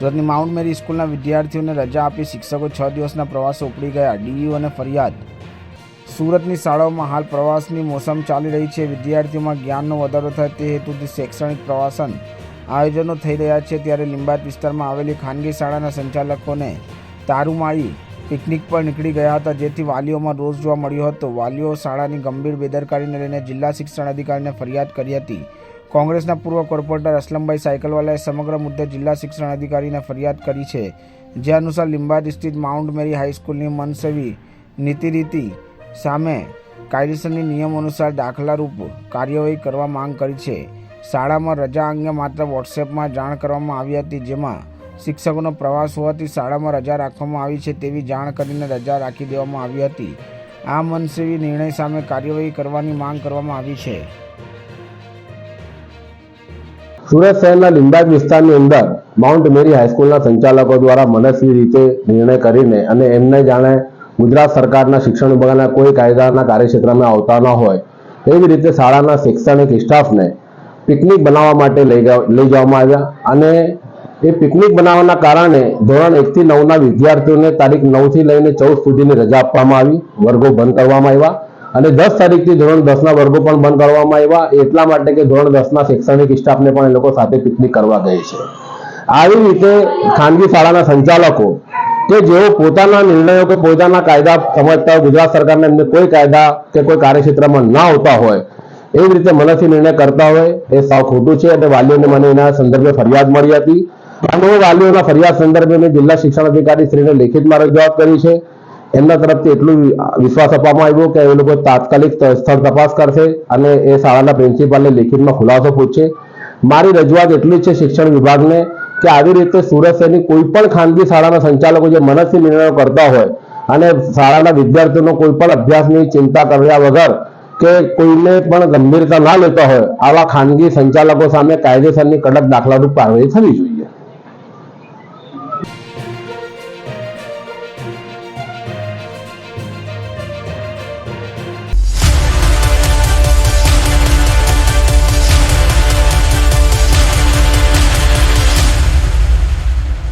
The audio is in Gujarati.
સુરતની માઉન્ટ મેરી સ્કૂલના વિદ્યાર્થીઓને રજા આપી શિક્ષકો છ દિવસના પ્રવાસો ઉપડી ગયા. ડીયુ અને ફરિયાદ. સુરતની શાળાઓમાં હાલ પ્રવાસની મોસમ ચાલી રહી છે. વિદ્યાર્થીઓમાં જ્ઞાનનો વધારો થાય તે હેતુથી શૈક્ષણિક પ્રવાસન આયોજનો થઈ રહ્યા છે. ત્યારે લીંબાદ વિસ્તારમાં આવેલી ખાનગી શાળાના સંચાલકોને તારુમાળી પિકનિક પર નીકળી ગયા હતા, જેથી વાલીઓમાં રોષ જોવા મળ્યો હતો. વાલીઓ શાળાની ગંભીર બેદરકારીને લઈને જિલ્લા શિક્ષણ અધિકારીને ફરિયાદ કરી હતી. કોંગ્રેસના પૂર્વ કોર્પોરેટર અસલમભાઈ સાયકલવાલાએ સમગ્ર મુદ્દે જિલ્લા શિક્ષણ અધિકારીને ફરિયાદ કરી છે. જે અનુસાર લીંબાડી સ્થિત માઉન્ટ મેરી હાઈસ્કૂલની મનસેવી નીતિરીતિ સામે કાયદેસરની નિયમ અનુસાર દાખલારૂપ કાર્યવાહી કરવા માંગ કરી છે. શાળામાં રજા અંગે માત્ર વોટ્સએપમાં જાણ કરવામાં આવી હતી, જેમાં શિક્ષકોનો પ્રવાસ હોવાથી શાળામાં રજા રાખવામાં આવી છે તેવી જાણ કરીને રજા રાખી દેવામાં આવી હતી. આ મનસેવી નિર્ણય સામે કાર્યવાહી કરવાની માંગ કરવામાં આવી છે. સુરત શહેરના લિંબાજ વિસ્તારની અંદર માઉન્ટ મેરી હાઈસ્કૂલના સંચાલકો દ્વારા મનસ્વી રીતે નિર્ણય કરીને અને એમને જાણે ગુજરાત સરકારના શિક્ષણ વિભાગના કોઈ કાયદાના કાર્યક્ષેત્રમાં આવતા ન હોય, એવી રીતે શાળાના શૈક્ષણિક સ્ટાફને પિકનિક બનાવવા માટે લઈ લઈ જવામાં આવ્યા અને એ પિકનિક બનાવવાના કારણે ધોરણ એકથી નવના વિદ્યાર્થીઓને તારીખ નવથી લઈને ચૌદ સુધીની રજા આપવામાં આવી, વર્ગો બંધ કરવામાં આવ્યા અને દસ તારીખથી ધોરણ દસના વર્ગો પણ બંધ કરવામાં આવ્યા. એટલા માટે કે ધોરણ દસના શૈક્ષણિક સ્ટાફને પણ એ લોકો સાથે પિકનિક કરવા ગઈ છે. આવી રીતે ખાનગી શાળાના સંચાલકો કે જેઓ પોતાના નિર્ણયો કે પોતાના કાયદા સમજતા હોય, ગુજરાત સરકારને એમને કોઈ કાયદા કે કોઈ કાર્યક્ષેત્રમાં ના આવતા હોય, એવી રીતે મનથી નિર્ણય કરતા હોય, એ સાવ ખોટું છે. અને વાલીઓને મને એના સંદર્ભે ફરિયાદ મળી હતી. અને વાલીઓના ફરિયાદ સંદર્ભે મેં જિલ્લા શિક્ષણ અધિકારી શ્રીને લેખિતમાં રજૂઆત કરી છે. એમના તરફથી એટલું વિશ્વાસ આપવામાં આવ્યો કે એ લોકો તાત્કાલિક સ્થળ તપાસ કરશે અને એ શાળાના પ્રિન્સિપાલને લેખિતમાં ખુલાસો પૂછશે. મારી રજૂઆત એટલી છે શિક્ષણ વિભાગને કે આવી રીતે સુરત શહેરની કોઈ પણ ખાનગી શાળાના સંચાલકો જે મનસ્વી નિર્ણયો કરતા હોય અને શાળાના વિદ્યાર્થીઓનો કોઈ પણ અભ્યાસની ચિંતા કર્યા વગર કે કોઈને પણ ગંભીરતા ના લેતા હોય, આવા ખાનગી સંચાલકો સામે કાયદેસરની કડક દાખલારૂપ કાર્યવાહી થવી જોઈએ.